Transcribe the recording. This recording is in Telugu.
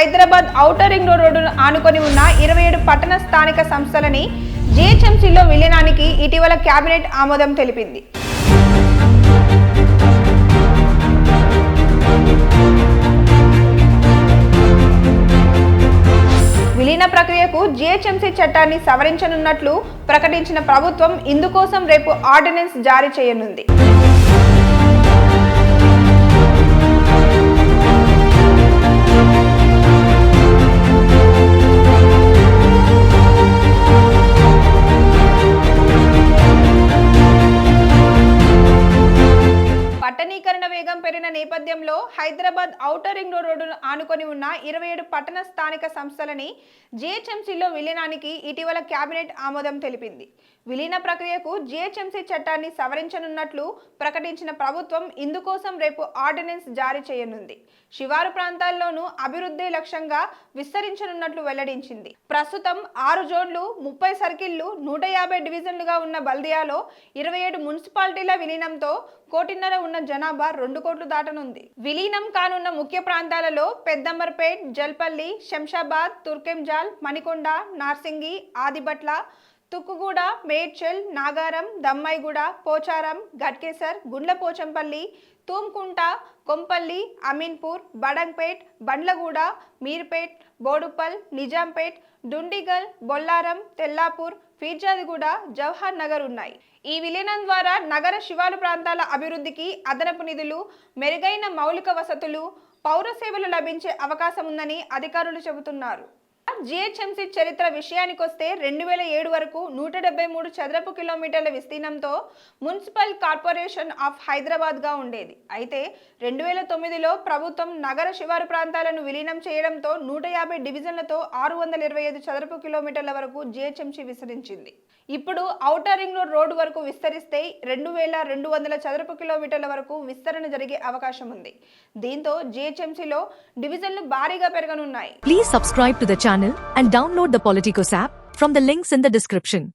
హైదరాబాద్ ఔటర్ రింగ్ రోడ్డును ఆనుకొని ఉన్న ఇరవై ఏడు పట్టణ స్థానిక సంస్థలని జీహెచ్ఎంసీలో విలీనానికి ఇటీవల కేబినెట్ ఆమోదం తెలిపింది. విలీన ప్రక్రియకు జీహెచ్ఎంసీ చట్టాన్ని సవరించనున్నట్లు ప్రకటించిన ప్రభుత్వం ఇందుకోసం రేపు ఆర్డినెన్స్ జారీ చేయనుంది. పట్టణీకరణ వేగం పెరిగిన నేపథ్యంలో హైదరాబాద్ ఔటర్ రింగ్ రోడ్డును ఆనుకొని ఉన్న ఇరవై ఏడు పట్టణ స్థానిక సంస్థలని జీహెచ్ఎంసీలో విలీనానికి ఇటీవల కేబినెట్ ఆమోదం తెలిపింది. విలీన ప్రక్రియకు జీహెచ్ఎంసీ చట్టాన్ని సవరించనున్నట్లు ప్రకటించిన ప్రభుత్వం ఇందుకోసం రేపు ఆర్డినెన్స్ జారీ చేయనుంది. శివారు ప్రాంతాల్లోనూ అభివృద్ధి లక్ష్యంగా విస్తరించనున్నట్లు వెల్లడించింది. ప్రస్తుతం ఆరు జోన్లు ముప్పై సర్కిళ్ళు నూట యాభై డివిజన్లుగా ఉన్న బల్దియాలో ఇరవై ఏడు మున్సిపాలిటీల విలీనంతో కోటిన్నర ఉన్న జనాభా రెండు కోట్లు దాటనుంది. విలీనం కానున్న ముఖ్య ప్రాంతాలలో పెద్దంబర్పేట్ జల్పల్లి శంషాబాద్ తుర్కెంజాల్ మణికొండ నార్సింగి ఆదిబట్ల తుక్కుగూడ మేడ్చల్ నాగారం దమ్మాయిగూడ పోచారం గట్కేసర్ గుండ్లపోచంపల్లి తూమ్కుంట కొంపల్లి అమీన్పూర్ బడంగ్పేట్ బండ్లగూడ మీర్పేట్ బోడుపల్ నిజాంపేట్ డుండిగల్ బొల్లారం తెల్లాపూర్ ఫీర్జాదిగూడ జవహర్ నగర్ ఉన్నాయి. ఈ విలీనం ద్వారా నగర శివారు ప్రాంతాల అభివృద్ధికి అదనపు నిధులు మెరుగైన మౌలిక వసతులు పౌర సేవలు లభించే అవకాశం ఉందని అధికారులు చెబుతున్నారు. జిహెచ్ఎంసీ చరిత్ర విషయానికొస్తే రెండు వేల ఏడు వరకు నూట డెబ్బై మూడు చదరపు కిలోమీటర్ల విస్తీర్ణంతో మున్సిపల్ కార్పొరేషన్ ఆఫ్ హైదరాబాద్గా ఉండేది. అయితే రెండు వేల తొమ్మిదిలో ప్రభుత్వం నగర శివారు ప్రాంతాలను విలీనం చేయడంతో నూట యాభై డివిజన్లతో ఆరు వందల ఇరవై ఐదు చదరపు కిలోమీటర్ల వరకు జిహెచ్ఎంసీ విస్తరించింది. ఇప్పుడు ఔటర్ రింగ్ రోడ్ రోడ్డు వరకు విస్తరిస్తే రెండు వేల రెండు వందల చదరపు కిలోమీటర్ల వరకు విస్తరణ జరిగే అవకాశం ఉంది. దీంతో జిహెచ్ఎంసీలో డివిజన్లు భారీగా పెరగనున్నాయి. Please subscribe to the channel channel and download the Politicos app from the links in the description.